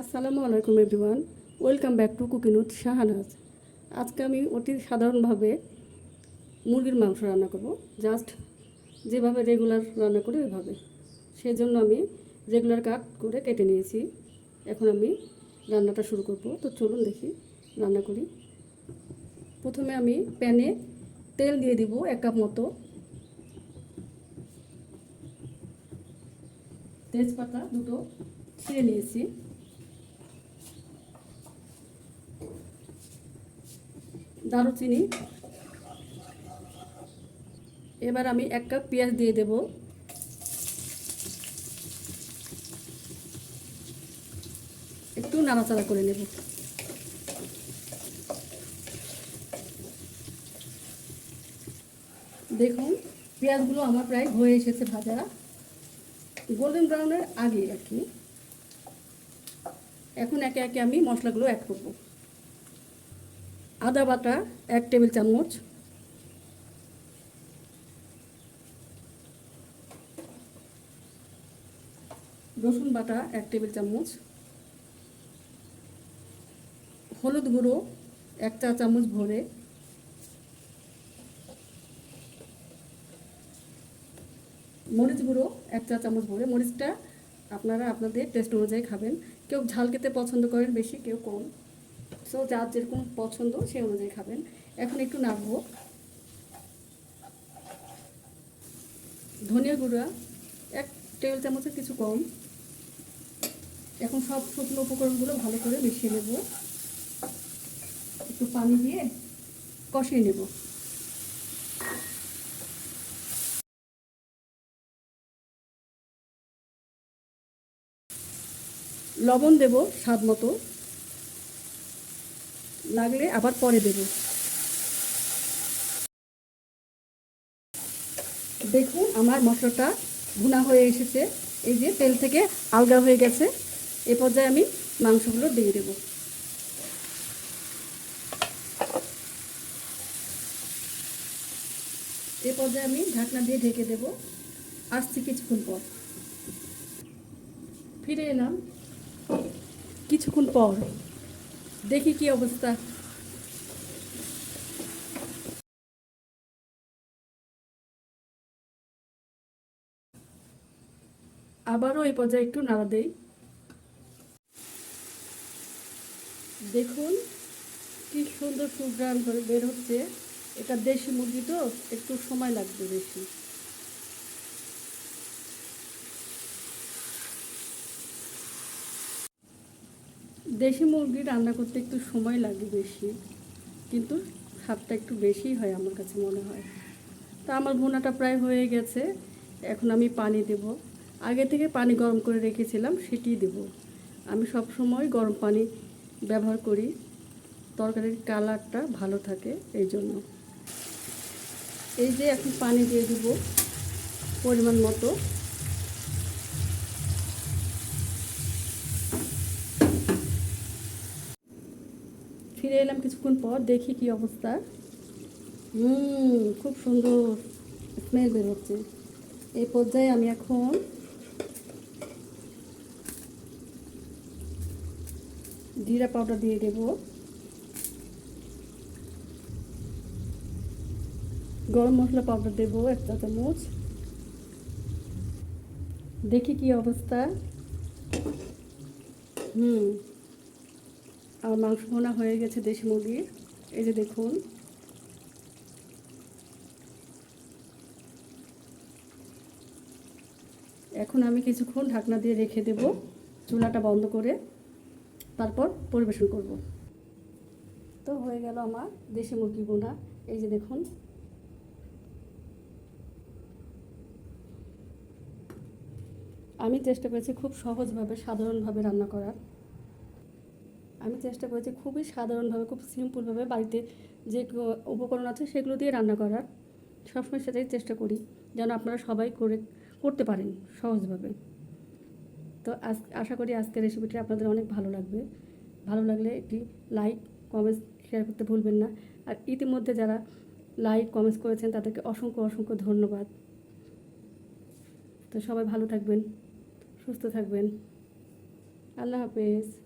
আসসালামু আলাইকুম, everyone. Welcome back to cooking with Shahanaz. আজকে আমি অতি সাধারণভাবে মুরগির মাংস রান্না করব। জাস্ট যেভাবে রেগুলার রান্না করি ওইভাবে। সেই জন্য আমি রেগুলার কাট করে কেটে নিয়েছি। এখন আমি রান্নাটা শুরু করব। তো চলুন দেখি, রান্না করি। প্রথমে আমি প্যানে তেল দিয়ে দিব এক কাপ মতো। তেজপাতা দুটো ছিঁড়ে নিয়েছি। দারুচিনি। এবার আমি এক কাপ পেঁয়াজ দিয়ে দেব। একটু নাড়াচাড়া করে নেব। দেখুন, পেঁয়াজগুলো আমার প্রায় হয়ে এসেছে ভাজা। গোল্ডেন ব্রাউনের আগে আর কি। এখন একে একে আমি মশলাগুলো অ্যাড করব। আদা বাটা, এক টেবিল চামচ। রসুন বাটা, এক টেবিল চামচ। হলুদ গুঁড়ো, এক চা চামচ ভরে। মরিচ গুঁড়ো, এক চা চামচ ভরে। মরিচটা আপনারা আপনাদের টেস্ট অনুযায়ী খাবেন। কেউ ঝাল খেতে পছন্দ করেন বেশি, কেউ কম। সো যার যেরকম পছন্দ সেই অনুযায়ী খাবেন। এখন একটু নাড়বো ধনিয়া গুঁড়া, এক টেবিল চামচের কিছু কম। এখন সব শুকনো উপকরণগুলো ভালো করে মিশিয়ে নেব। একটু পানি দিয়ে কষিয়ে নেব। লবণ দেব স্বাদ মতো। লাগলে আবার পরে দেব। দেখুন আমার মশলাটা ভুনা হয়ে এসেছে। এই যে তেল থেকে আলগা হয়ে গেছে। এ পর্যায়ে আমি মাংসগুলো দিয়ে দেব। এ পর্যায়ে আমি ঢাকনা দিয়ে ঢেকে দেব। আসছি কিছুক্ষণ পর। ফিরে এলাম। কিছুক্ষণ পর দেখি কি অবস্থা। আবারও এই পর্যায়ে একটু নাড়া দেই। দেখুন, কি সুন্দর সুগ্রাম করে বের হচ্ছে। এটা দেশি মুরগি তো, একটু সময় লাগবে বেশি। দেশি মুরগি রান্না করতে একটু সময় লাগে বেশি, কিন্তু স্বাদটা একটু বেশিই হয় আমার কাছে মনে হয়। তা আমার ভুনাটা প্রায় হয়ে গেছে, এখন আমি পানি দেব। আগে থেকে পানি গরম করে রেখেছিলাম সেটি দেব। আমি সব সময় গরম পানি ব্যবহার করি, তরকারির কালারটা ভালো থাকে এই জন্য। এই যে এখন পানি দিয়ে দেব পরিমাণ মতো। ফিরে এলাম কিছুক্ষণ পর, দেখি কি অবস্থা। হুম, খুব সুন্দর। স্মেল বের হচ্ছে। এই পর্যায়ে আমি এখন জিরা পাউডার দিয়ে দেব। গরম মশলা পাউডার দেব, এক চা চামচ। দেখি কি অবস্থা। হুম। আমার মাংস ভোনা হয়ে গেছে দেশি মুরগির। এই যে দেখুন। এখন আমি কিছুক্ষণ ঢাকনা দিয়ে রেখে দেব, চুলাটা বন্ধ করে, তারপর পরিবেশন করব। তো হয়ে গেল আমার দেশি মুরগি বোনা এই যে দেখুন। আমি চেষ্টা করেছি খুব সহজভাবে, সাধারণভাবে রান্না করার। আমি চেষ্টা করেছি খুবই সাধারণভাবে, খুব সিম্পলভাবে বাড়িতে যে উপকরণ আছে সেগুলো দিয়ে রান্না করার। সবসময় সেটাই চেষ্টা করি, যেন আপনারা সবাই করে, করতে পারেন সহজভাবে। তো আজ, আশা করি আজকের রেসিপিটি আপনাদের অনেক ভালো লাগবে। ভালো লাগলে একটি লাইক কমেন্টস শেয়ার করতে ভুলবেন না। আর ইতিমধ্যে যারা লাইক কমেন্টস করেছেন, তাদেরকে অসংখ্য অসংখ্য ধন্যবাদ। তো সবাই ভালো থাকবেন, সুস্থ থাকবেন। আল্লাহ হাফেজ।